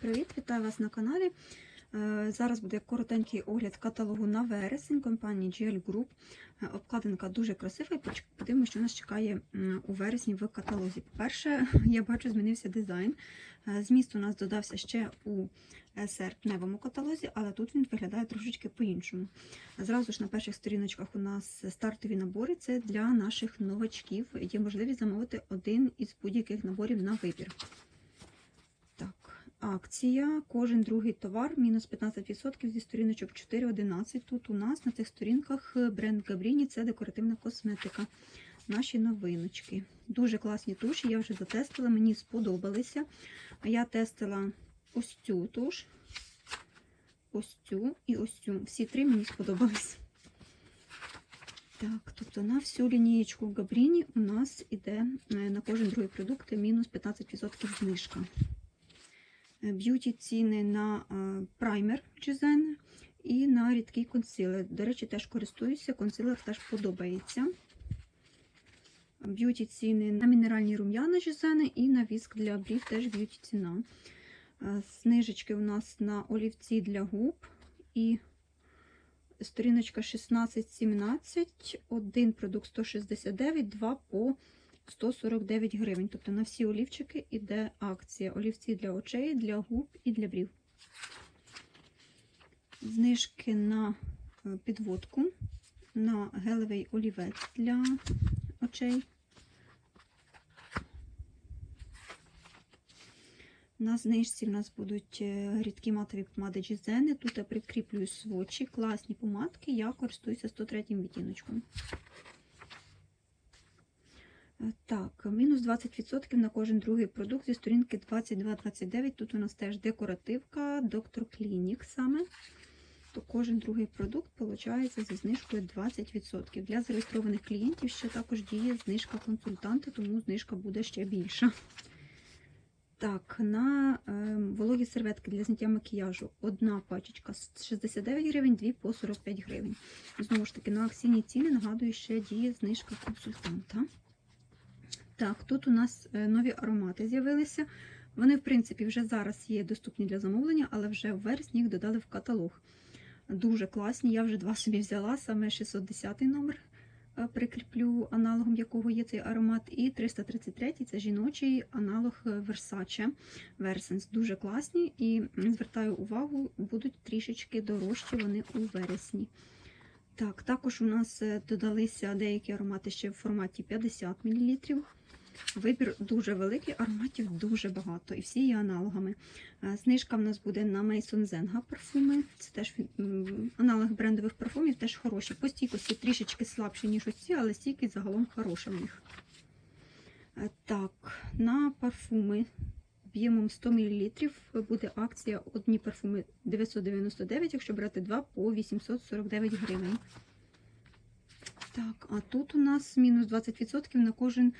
Привіт, вітаю вас на каналі. Е, Зараз буде коротенький огляд каталогу на вересень компанії GL Group. Е, Обкладинка дуже красива і подивимося, що нас чекає у вересні в каталозі. По-перше, я бачу, змінився дизайн. Е, Зміст у нас додався ще у серпневому каталозі, але тут він виглядає трошечки по-іншому. Зразу ж на перших сторіночках у нас стартові набори. Це для наших новачків. Є можливість замовити один із будь-яких наборів на вибір. Акція. Кожен другий товар мінус 15% зі сторіночок 4.11. Тут у нас на цих сторінках е, бренд Габріні це декоративна косметика. Наші новиночки. Дуже класні туші, я вже затестила, мені сподобалися. Я тестила ось цю туш, ось цю і ось цю. Всі три мені сподобались. Так, тобто на всю лінієчку Габріні у нас іде е, на кожен другий продукт мінус 15% знижка. Е, Б'юті ціни на е, праймер Джизен і на рідкий консилер. До речі, теж користуюся, консилер теж подобається. Б'юті ціни на мінеральні рум'яна Джизени і на віск для брів теж б'юті ціна. Е, Знижечки у нас на олівці для губ і сторіночка 16-17, один продукт 169, два по 149 гривень. Тобто на всі олівчики йде акція. Олівці для очей, для губ і для брів. Знижки на е, підводку, на гелевий олівець для очей. На знижці в нас будуть е, рідкі матові помади Джізени. Тут я прикріплюю свочі, класні помадки. Я користуюся 103 відтіночком. Е, Так, мінус 20% на кожен другий продукт зі сторінки 22-29. Тут у нас теж декоративка, доктор Клінік саме. То кожен другий продукт виходить зі знижкою 20%. Для зареєстрованих клієнтів ще також діє знижка консультанта, тому знижка буде ще більша. Так, на е, вологі серветки для зняття макіяжу одна пачечка 69 гривень, дві по 45 гривень. Знову ж таки, на акційні ціни, нагадую, ще діє знижка консультанта. Так, тут у нас е, нові аромати з'явилися. Вони, в принципі, вже зараз є доступні для замовлення, але вже в вересні їх додали в каталог. Дуже класні. Я вже два собі взяла, саме 610 номер е, прикріплю аналогом якого є цей аромат. І 333 це жіночий аналог е, Versace Versens. Дуже класні і звертаю увагу, будуть трішечки дорожчі вони у вересні. Так, також у нас додалися деякі аромати ще в форматі 50 мл. Вибір дуже великий, ароматів дуже багато, і всі є аналогами. Е, Знижка в нас буде на Maison Zenga парфуми. Це теж аналог брендових парфумів, теж хороші. По стійкості трішечки слабші, ніж ось ці, але стійкість загалом хороша в них. Е, Так, на парфуми об'ємом 100 мл буде акція одні парфуми 999, якщо брати два по 849 гривень. Так, а тут у нас мінус 20% на кожен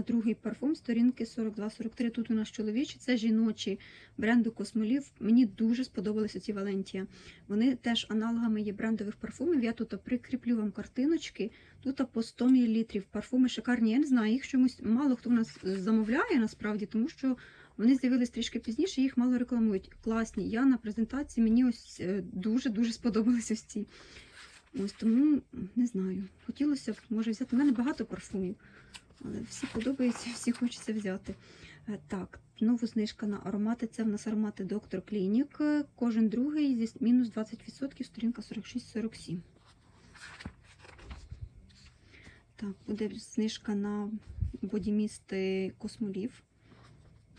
другий парфум сторінки 42-43. Тут у нас чоловічі, це жіночі бренду Космолів. Мені дуже сподобалися ці Валентія. Вони теж аналогами є брендових парфумів. Я тут прикріплю вам картиночки. Тут по 100 мл парфуми шикарні. Я не знаю, їх чомусь мало хто в нас замовляє насправді, тому що вони з'явились трішки пізніше, їх мало рекламують. Класні. Я на презентації мені ось дуже-дуже сподобалися ці. Ось тому не знаю. Хотілося б, може, взяти. У мене багато парфумів, але всі подобаються, всі хочеться взяти. Е, Так, знову знижка на аромати. Це в нас аромати Доктор Клінік. Кожен другий зі мінус 20%, сторінка 46-47. Так, буде знижка на бодімісти Космолів.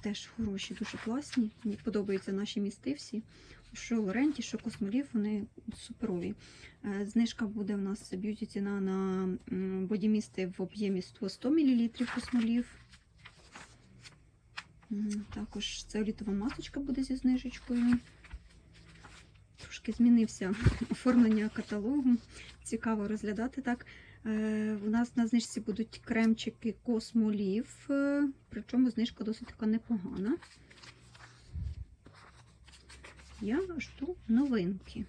Теж хороші, дуже класні. Мені подобаються наші місти всі. Що Лоренті, що Космолів, вони суперові. Е, Знижка буде у нас б'юті ціна на бодімісти в об'ємі 100 100 мл Космолів. Також целітова масочка буде зі знижечкою. Трошки змінився оформлення каталогу. Цікаво розглядати так. Е, У нас на знижці будуть кремчики Космолів, е, причому знижка досить така непогана. Я жду новинки.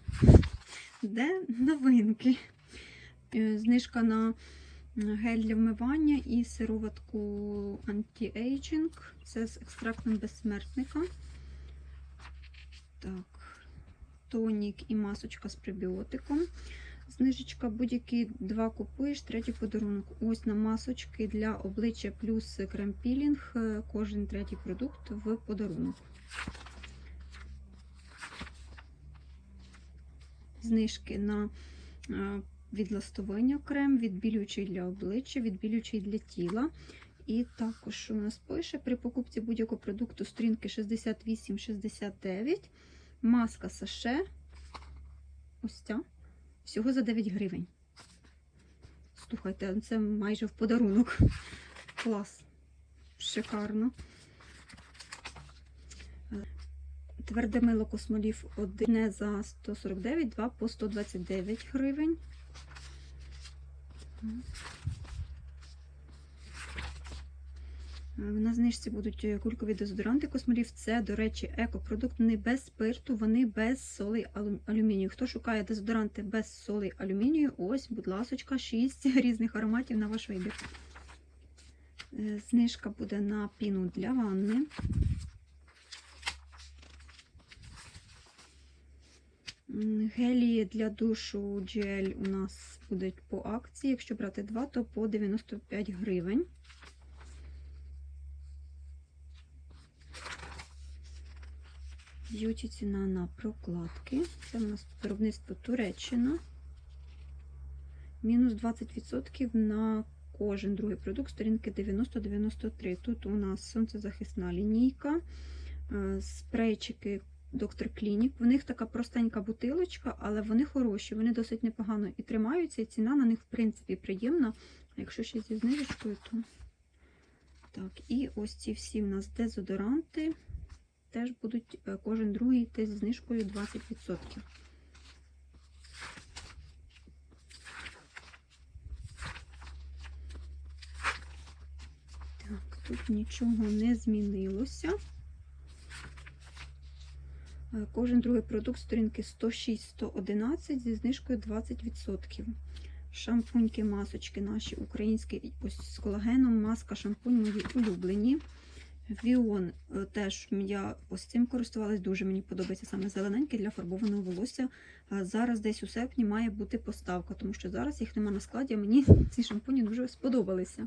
Де новинки? Е, Знижка на гель для вмивання і сироватку Anti-Aging. Це з екстрактом безсмертника. Так, тонік і масочка з пребіотиком. Знижечка будь-які два купуєш, третій подарунок. Ось на масочки для обличчя плюс крем-пілінг. е, Кожен третій продукт в подарунок. Знижки на е, крем, відбілюючий для обличчя, відбілюючий для тіла. І також у нас пише при покупці будь-якого продукту сторінки 68-69, маска саше. Ось ця. Всього за 9 гривень. Слухайте, це майже в подарунок. Клас. Шикарно. Тверде мило космолів одне за 149, два по 129 гривень. Е, На знижці будуть е, кулькові дезодоранти космолів. Це, до речі, екопродукт. Вони без спирту, вони без алю- алюмінію. Хто шукає дезодоранти без солей алюмінію, ось, будь ласочка, 6 різних ароматів на ваш вибір. Е, Знижка буде на піну для ванни. Гелії для душу джель у нас будуть по акції. Якщо брати два, то по 95 гривень. Б'юті ціна на прокладки. Це у нас виробництво Туреччина. Мінус 20% на кожен другий продукт сторінки 90-93. Тут у нас сонцезахисна лінійка, е, спрейчики Доктор Клінік. В них така простенька бутилочка, але вони хороші, вони досить непогано і тримаються, і ціна на них, в принципі, приємна. Якщо ще зі знижечкою, то так, і ось ці всі в нас дезодоранти теж будуть е, кожен другий йти зі знижкою 20%. Так, тут нічого не змінилося. Е, Кожен другий продукт сторінки 106-111 зі знижкою 20%. Шампуньки, масочки наші українські, ось з колагеном, маска, шампунь мої улюблені. Віон е, теж я ось цим користувалась, дуже мені подобається саме зелененький для фарбованого волосся. Зараз десь у серпні має бути поставка, тому що зараз їх нема на складі, а мені ці шампуні дуже сподобалися.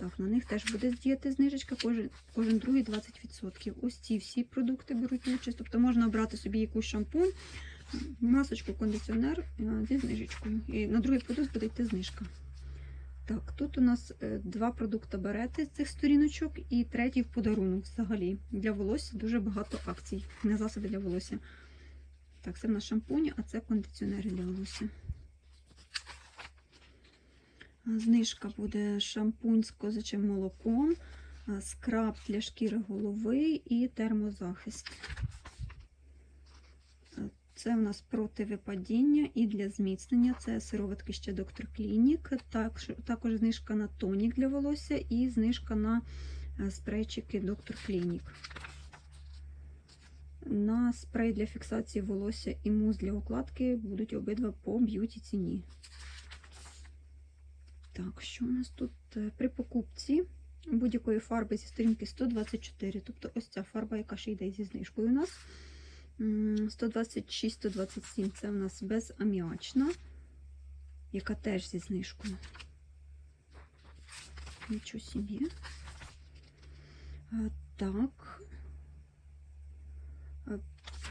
Так, на них теж буде діяти знижечка, кожен, кожен другий 20%. Ось ці всі продукти беруть участь. Тобто можна обрати собі якийсь шампунь, масочку, кондиціонер е, зі знижечкою. І на другий продукт буде йти знижка. Так, тут у нас е, два продукти берете з цих сторіночок і третій в подарунок взагалі. Для волосся дуже багато акцій на засоби для волосся. Так, це в нас шампунь, а це кондиціонери для волосся. Знижка буде шампунь з козачим молоком, скраб для шкіри голови і термозахист. Це у нас проти випадіння і для зміцнення. Це сироватки ще доктор Клінік. Так, також знижка на тонік для волосся і знижка на спрейчики доктор Клінік. На спрей для фіксації волосся і мус для укладки будуть обидва по б'юті ціні. Так, що у нас тут Е, при покупці будь-якої фарби зі сторінки 124, тобто ось ця фарба, яка ще йде зі знижкою у нас. 126-127 це у нас безаміачна, яка теж зі знижкою. Нічого собі. Е, Так. Е,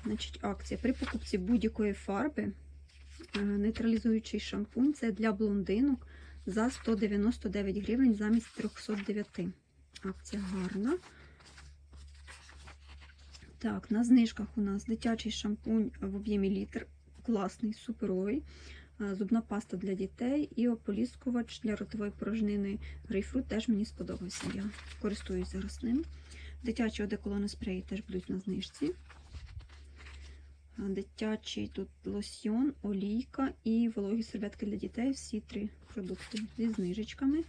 Значить, акція. При покупці будь-якої фарби нейтралізуючий шампунь це для блондинок за 199 гривень замість 309. Акція гарна. Так, на знижках у нас дитячий шампунь в об'ємі літр. Класний, суперовий. Зубна паста для дітей і ополіскувач для ротової порожнини грейпфрут теж мені сподобався. Я користуюсь зараз ним. Дитячі одеколони спреї теж будуть на знижці. Дитячий тут лосьйон, олійка і вологі серветки для дітей. Всі три продукти зі знижечками.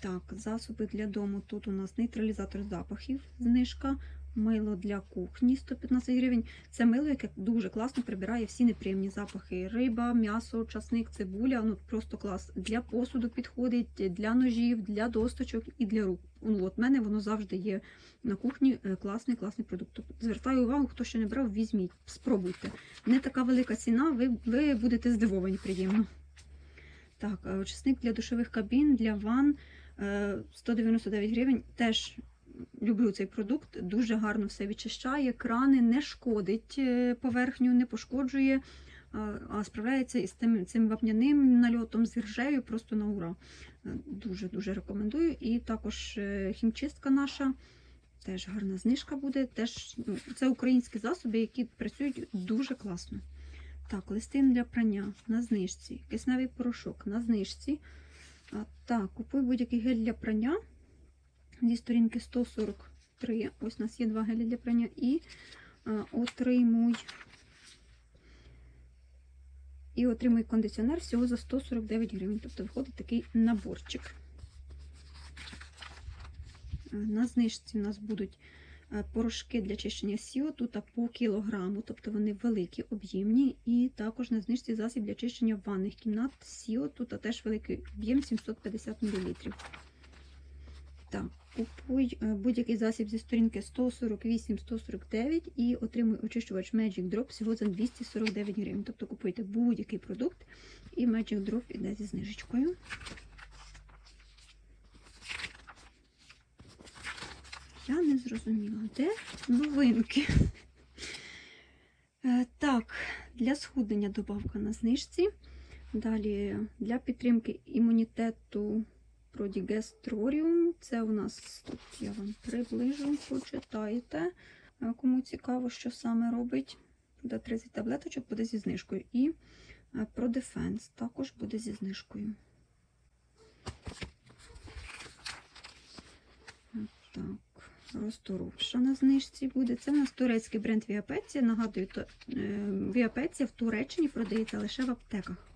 Так, засоби для дому. Тут у нас нейтралізатор запахів, знижка, Мило для кухні 115 гривень. Це мило, яке дуже класно прибирає всі неприємні запахи. Риба, м'ясо, часник, цибуля. Ну просто клас. Для посуду підходить, для ножів, для досточок і для рук. Ну, от мене воно завжди є на кухні. е, Класний, класний продукт. Тобто, Звертаю увагу, хто ще не брав, візьміть, спробуйте. Не така велика ціна, ви, ви будете здивовані приємно. Так, е, часник для душових кабін, для ванн е, 199 гривень. Теж люблю цей продукт, дуже гарно все відчищає, крани не шкодить е, поверхню, не пошкоджує, а- справляється із тим, цим вапняним нальотом з іржею просто на ура. Дуже-дуже рекомендую. І також е, хімчистка наша. Теж гарна знижка буде. Теж ну, це українські засоби, які працюють дуже класно. Так, листин для прання на знижці, кисневий порошок на знижці. А, так, купуй будь-який гель для прання зі сторінки 143. Ось у нас є два гелі для прання. І а, отримуй. І отримуй кондиціонер всього за 149 гривень. Тобто виходить такий наборчик. Е, На знижці у нас будуть е, порошки для чищення сіо, тут по кілограму, тобто вони великі, об'ємні. І також на знижці засіб для чищення ванних кімнат сіо, тут теж великий об'єм 750 мл. Так, купуй е, будь-який засіб зі сторінки 148-149 і отримуй очищувач Magic Drop всього за 249 гривень. Тобто купуйте будь-який продукт, і Magic Drop іде зі знижечкою. Я не зрозуміла, де новинки. Е, Так, для схуднення добавка на знижці. Далі для підтримки імунітету Prodigest Це у нас тут я вам приближу, почитаєте. Е, Кому цікаво, що саме робить. Буде 30 таблеточок, буде зі знижкою. І ProDefense також буде зі знижкою. Е, Так, розторопша на знижці буде. Це у нас турецький бренд Віапеція. Нагадую, Віапеція в Туреччині продається лише в аптеках.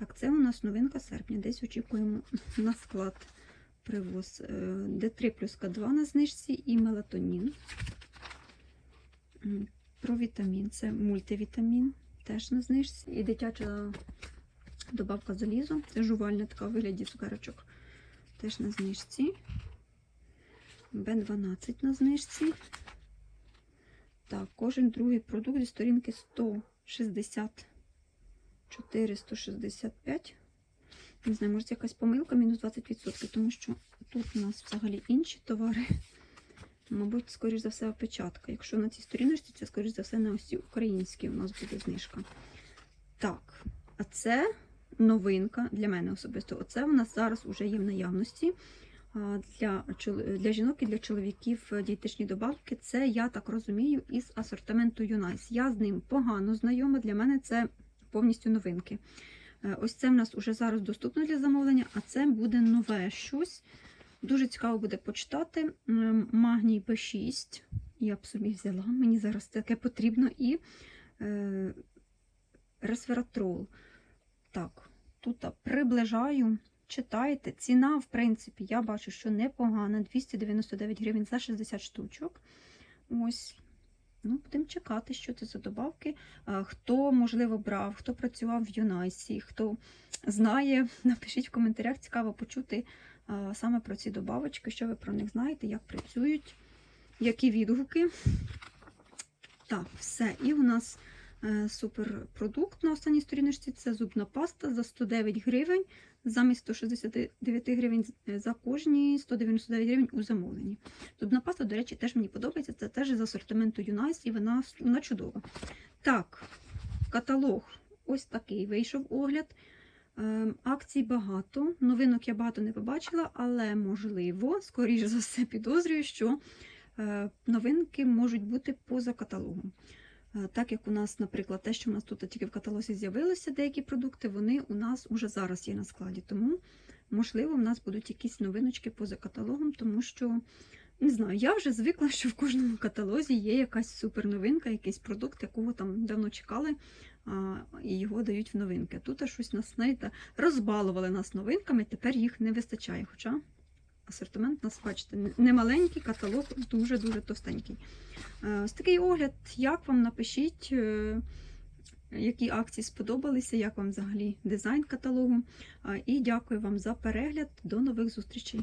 Так, це у нас новинка серпня. Десь очікуємо на склад привоз. Е, Д3 плюс К2 на знижці і мелатонін. М, Про вітамін. Це мультивітамін, теж на знижці. І дитяча добавка залізу. Це жувальна така в вигляді цукерочок. Теж на знижці. Б12 на знижці. Так, кожен другий продукт зі сторінки 160. 465. Не знаю, може це якась помилка, мінус 20%, тому що тут у нас взагалі інші товари. Мабуть, скоріш за все, опечатка. Якщо на цій сторіночці, це, скоріш за все, на ось цій українській у нас буде знижка. Так, а це новинка для мене особисто. Оце нас зараз вже є в наявності. Для, для жінок і для чоловіків е, дієтичні добавки. Це, я так розумію, із асортименту Юнайс. Я з ним погано знайома. Для мене це повністю новинки. Е, Ось це в нас уже зараз доступно для замовлення, а це буде нове щось. Дуже цікаво буде почитати. Магній Б6. Я б собі взяла, мені зараз таке потрібно. І е, ресвератрол. Так, тут приближаю. Читайте. Ціна, в принципі, я бачу, що непогана. 299 гривень за 60 штучок. Ось. Ну, будемо чекати, що це за добавки. Хто, можливо, брав, хто працював в Юнайсі, хто знає, напишіть в коментарях, цікаво почути саме про ці добавочки, що ви про них знаєте, як працюють, які відгуки. Так, все. І у нас е, суперпродукт на останній сторіночці це зубна паста за 109 гривень, замість 169 гривень за кожні 199 гривень у замовленні. Зубна паста, до речі, теж мені подобається. Це теж з асортименту Юнайс, і вона, вона чудова. Так, каталог ось такий вийшов огляд. Ем, Акцій багато. Новинок я багато не побачила, але можливо, скоріш за все, підозрюю, що е, новинки можуть бути поза каталогом. Е, Так як у нас, наприклад, те, що у нас тут тільки в каталозі з'явилися деякі продукти, вони у нас уже зараз є на складі. Тому, можливо, в нас будуть якісь новиночки поза каталогом, тому що, не знаю, я вже звикла, що в кожному каталозі є якась суперновинка, якийсь продукт, якого там давно чекали, а, і його дають в новинки. Тут щось нас, знаєте, розбалували нас новинками, тепер їх не вистачає. Хоча асортимент у нас, бачите, не- немаленький каталог, дуже-дуже товстенький. Е, Ось такий огляд. Як вам напишіть, е, які акції сподобалися, як вам взагалі дизайн каталогу. Е, І дякую вам за перегляд. До нових зустрічей!